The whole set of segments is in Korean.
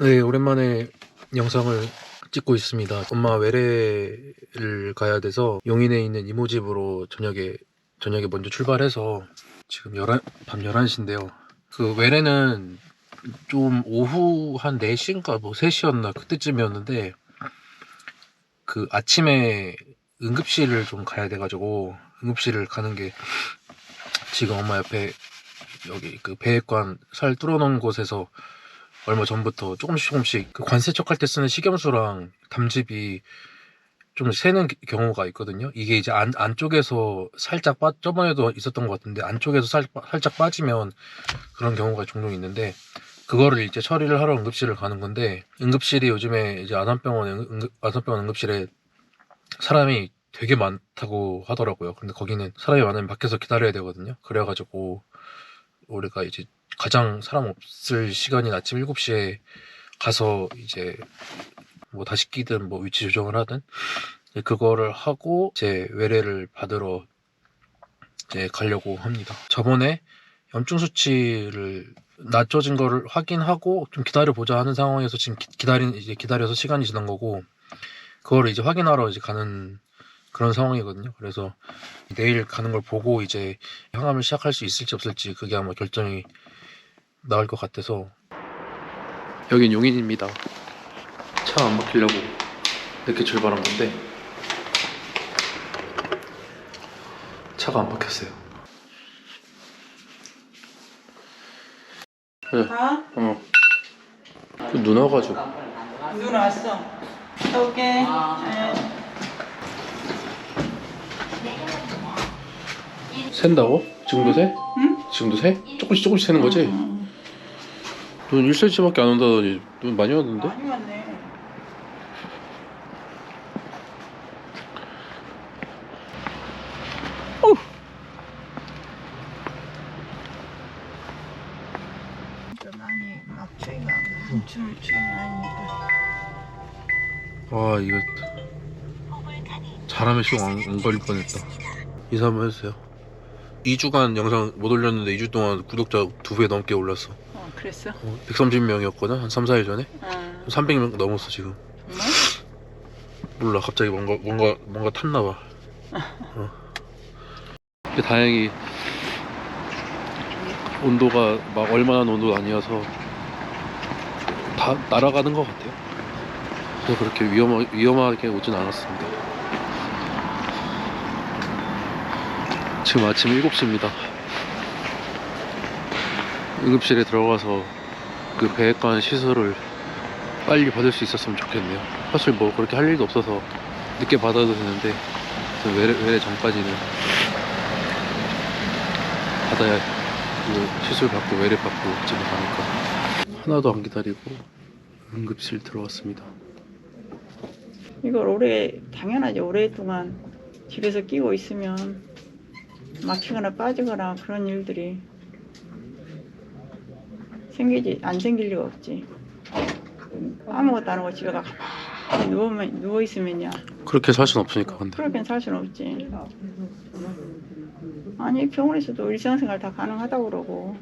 네, 오랜만에 영상을 찍고 있습니다. 엄마 외래를 가야 돼서 용인에 있는 이모 집으로 저녁에 저녁에 먼저 출발해서 지금 11, 밤 11시인데요. 그 외래는 좀 오후 한 4시인가 뭐 3시였나 그때쯤이었는데 그 아침에 응급실을 좀 가야 돼 가지고 응급실을 가는 게 지금 엄마 옆에 여기 그 배액관 살 뚫어 놓은 곳에서 얼마 전부터 조금씩 조금씩 그 관세척할 때 쓰는 식염수랑 담즙이 좀 새는 기- 경우가 있거든요. 이게 이제 안, 안쪽에서 살짝 빠, 저번에도 있었던 것 같은데 안쪽에서 살, 살짝 빠지면 그런 경우가 종종 있는데 그거를 이제 처리를 하러 응급실을 가는 건데 응급실이 요즘에 이제 응- 응급, 아산병원 응급실에 사람이 되게 많다고 하더라고요. 근데 거기는 사람이 많으면 밖에서 기다려야 되거든요. 그래가지고 우리가 이제 가장 사람 없을 시간인 아침 7시에 가서 이제 뭐 다시 끼든 뭐 위치 조정을 하든 그거를 하고 이제 외래를 받으러 이제 가려고 합니다. 저번에 염증 수치를 낮춰진 거를 확인하고 좀 기다려 보자 하는 상황에서 지금 기, 기다린 이제 기다려서 시간이 지난 거고 그거를 이제 확인하러 이제 가는 그런 상황이거든요. 그래서 내일 가는 걸 보고 이제 항암을 시작할 수 있을지 없을지 그게 아마 결정이 나올 것 같아서 여긴 용인입니다. 차 안 막히려고 이렇게 출발한 건데 차가 안 막혔어요. 네, 가? 어. 그눈 와가지고 눈 왔어. 올게. 네. 샌다고? 지금도 새? 응? 지금도 새? 조금씩 조금씩 새는 거지? 음, 눈 1cm밖에 안 온다더니 눈 많이 왔는데? 많이 왔네. 좀 많이 막 추위가 추위 추위 아니니까. 와 이거 잘하면 시간 안, 안 걸릴 뻔했다 인사 한번 해주세요 2주간 영상 못 올렸는데 2주 동안 구독자 두 배 넘게 올랐어 어 그랬어? 어, 130명이었거든? 한 3, 4일 전에? 아. 300명 넘었어 지금. 정말? 몰라 갑자기 뭔가 뭔가 뭔가 탔나 봐. 어. 근데 다행히 온도가 막 얼마나 온도 아니어서 다 날아가는 것 같아요. 그래서 그렇게 위험하, 위험하게 오진 않았습니다. 지금 아침 7시입니다 응급실에 들어가서 그 배액관 시술을 빨리 받을 수 있었으면 좋겠네요. 사실 뭐 그렇게 할 일도 없어서 늦게 받아도 되는데 그 외래, 외래 전까지는 받아야 그 시술 받고 외래 받고 집에 가니까 하나도 안 기다리고 응급실 들어왔습니다. 이걸 오래 당연하지 오랫동안 집에서 끼고 있으면 막히거나 빠지거나 그런 일들이 생기지 안 생길 리가 없지. 아무것도 안 하고 집에 가 가만히 누우면 누워 있으면야 그렇게 살순 없으니까 근데. 그렇게는 살 수는 없지. 아니 병원에서도 일상생활 다 가능하다고 그러고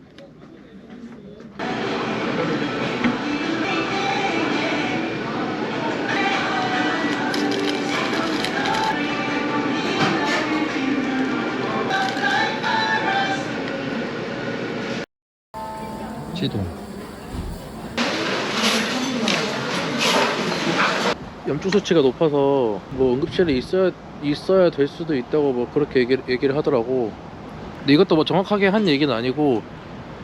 시동 염증 수치가 높아서 뭐 응급실에 있어야 있어야 될 수도 있다고 뭐 그렇게 얘기를, 얘기를 하더라고. 근데 이것도 뭐 정확하게 한 얘기는 아니고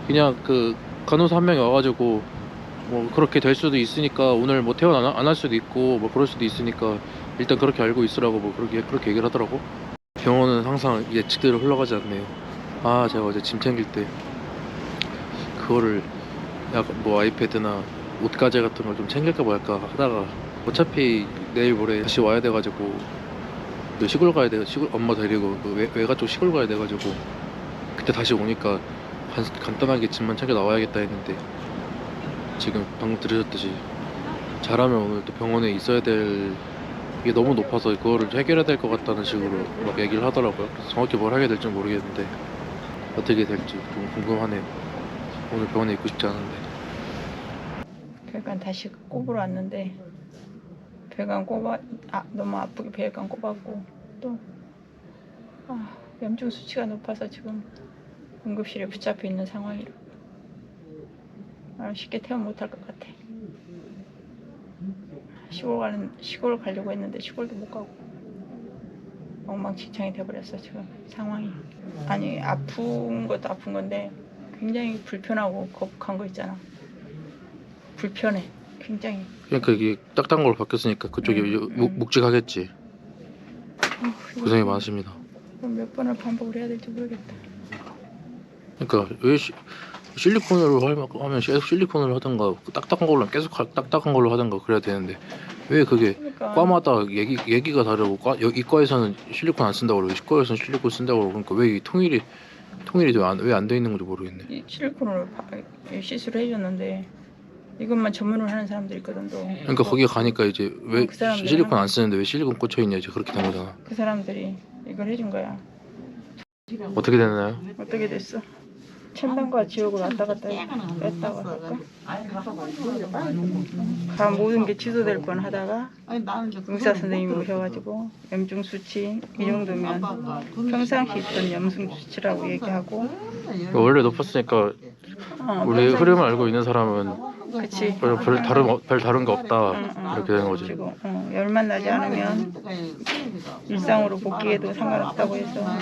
그냥 그 간호사 한 명이 와가지고 뭐 그렇게 될 수도 있으니까 오늘 뭐 퇴원 안할 수도 있고 뭐 그럴 수도 있으니까 일단 그렇게 알고 있으라고 뭐 그렇게 그렇게 얘기를 하더라고. 병원은 항상 예측대로 흘러가지 않네요. 아 제가 어제 짐 챙길 때 그거를 약간 뭐 아이패드나 옷가재 같은 걸 좀 챙길까 말까 하다가 어차피 내일 모레 다시 와야 돼가지고 그 시골 가야 돼 시골 엄마 데리고 그 외, 외가 쪽 시골 가야 돼가지고 그때 다시 오니까 간, 간단하게 짐만 챙겨 나와야겠다 했는데 지금 방금 들으셨듯이 잘하면 오늘 또 병원에 있어야 될 이게 너무 높아서 그거를 해결해야 될 것 같다는 식으로 막 얘기를 하더라고요. 정확히 뭘 하게 될지 모르겠는데 어떻게 될지 좀 궁금하네요. 오늘 병원에 있고 싶지 않은데 배관 다시 꼽으러 왔는데 배관 꼽아 아, 너무 아프게 배관 꼽았고 또 아, 염증 수치가 높아서 지금 응급실에 붙잡혀 있는 상황이라 아, 쉽게 퇴원 못할 것 같아. 시골 가는 시골 가려고 했는데 시골도 못 가고 엉망진창이 돼버렸어 지금 상황이. 아니 아픈 것도 아픈 건데 굉장히 불편하고 거북한 거 있잖아. 불편해. 굉장히. 그러니까 이게 딱딱한 걸로 바뀌었으니까 그쪽이 음, 묵- 음. 묵직하겠지. 이거 고생이 많으십니다. 몇 번을 반복을 해야 될지 모르겠다. 그러니까 왜 시, 실리콘으로 할- 하면 계속 실리콘으로 하던가 딱딱한 걸로 계속 하- 딱딱한 걸로 하던가 그래야 되는데 왜 그게 그러니까 과마다 얘기 얘기가 다르고 과, 여- 이과에서는 실리콘 안 쓴다고 그러고 이과에서는 실리콘 쓴다고 그러고 그러니까 왜 이 통일이 통일이 왜안 돼 있는 건지 모르겠네. 이 실리콘으로 바- 이 시술을 해줬는데 이것만 전문으로 하는 사람들이 있거든 또. 그러니까 거기 가니까 이제 왜 그 사람들은 실리콘 안 쓰는데 왜 실리콘 꽂혀 있냐 이제 그렇게 된 거잖아. 그 사람들이 이걸 해준 거야. 어떻게 됐나요? 어떻게 됐어? 천당과 지옥을 왔다 갔다 왔다 갔다. 다 모든 게 취소될 뻔 하다가 의사 선생님이 오셔가지고 염증 수치 이 정도면 평상시 있던 염증 수치라고 얘기하고 원래 높았으니까 어, 우리 평상시- 흐름을 알고 있는 사람은 그치 별, 별 다른 어- 별 다른 게 없다 응, 응. 이렇게 되는 거지. 그리고 어, 열만 나지 않으면 일상으로 복귀해도 상관없다고 해서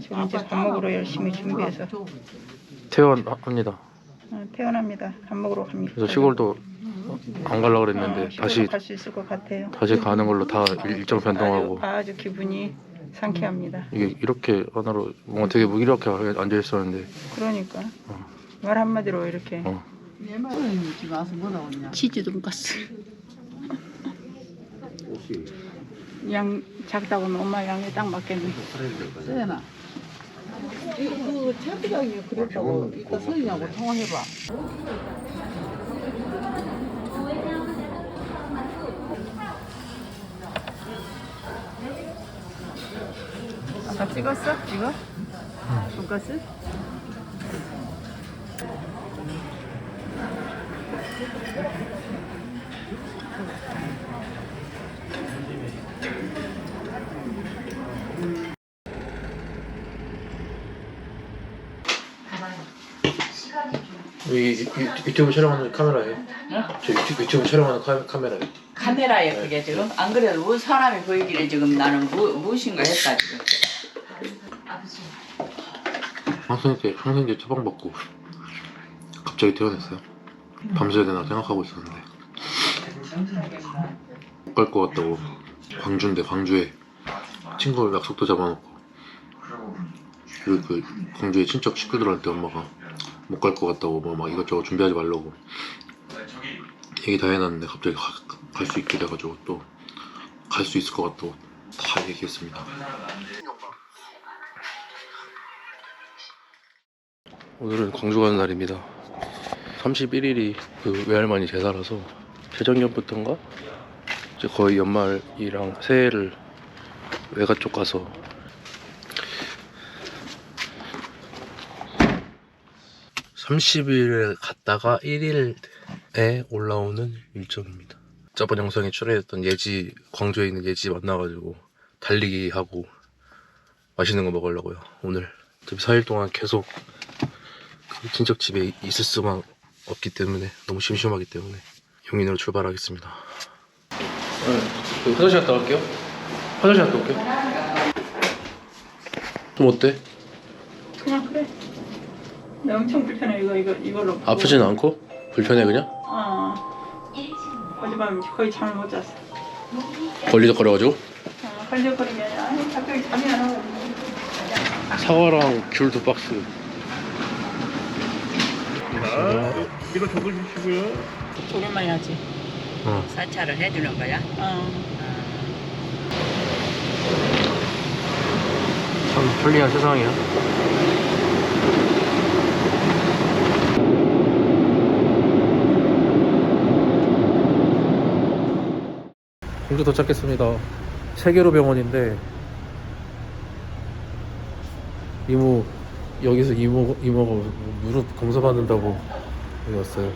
지금 이제 밥 먹으러 열심히 준비해서 퇴원합니다. 어, 퇴원합니다. 밥 먹으러 갑니다. 그래서 시골도 안 가려고 그랬는데 다시 갈수 있을 것 같아요. 다시 가는 걸로 다 일- 일정 변동하고 아주, 아주 기분이 상쾌합니다. 이게 이렇게 하나로 뭔가 되게 무기력해 앉아 있었는데 그러니까 어. 말 한마디로 이렇게 어. 집에 와서 뭐 나오냐? 치즈 돈가스 양 작다고는 엄마 양에 딱 맞겠네. 세나. 그 채비장이 그랬다고 이따 서인하고 통화해봐. 아까 찍었어? 이거? 돈가스? 이 유튜브 촬영하는 카메라에 저 유튜브, 유튜브 촬영하는 카, 카메라에 카메라에 그게 지금? 안 그래도 뭐 사람이 보이길래 지금 나는 무, 무엇인가 했다 지금. 항생 때 항생제 처방받고 갑자기 퇴원했어요. 밤새야 되나 생각하고 있었는데 못 갈 것 같다고 광주인데 광주에 친구 약속도 잡아놓고 그리고 그 광주에 친척 식구들한테 엄마가 못 갈 것 같다고 뭐 막 이것저것 준비하지 말라고 얘기 다 해놨는데 갑자기 갈 수 있게 돼가지고 또 갈 수 있을 것 같다고 다 얘기했습니다. 오늘은 광주 가는 날입니다. 31일이 그 외할머니 제사라서 재작년부터인가? 이제 거의 연말이랑 새해를 외가 쪽 가서 (30일에) 갔다가 (1일에) 올라오는 일정입니다. 저번 영상에 출연했던 예지 광주에 있는 예지 만나가지고 달리기 하고 맛있는 거 먹으려고요. 오늘. 어차피 4일 동안 계속 그 친척 집에 있을 수만 없기 때문에 너무 심심하기 때문에 용인으로 출발하겠습니다. 네, 화장실 갔다 올게요. 화장실 갔다 올게요. 좀 어때? 그냥 그래. 나 엄청 불편해 이거 이거 이걸로. 아프진 않고? 불편해 그냥? 어. 어젯밤 거의 잠을 못 잤어. 걸리적거려가지고 어, 걸려버리면 아니 갑자기 잠이 안 와가지고. 사과랑 귤 두 박스. 이거 적어주시고요. 조금만 해야지 어. 사찰을 해주는 거야 어. 참 편리한 세상이야. 공주 도착했습니다. 세계로 병원인데 이모 여기서 이모 이모가 무릎 검사 받는다고 여기 왔어요.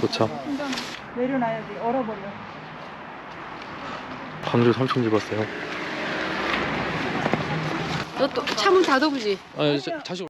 도착. 내려놔야지 얼어버려. 광주 삼층 집 왔어요. 너 또 차문 닫아보지? 아, 다시.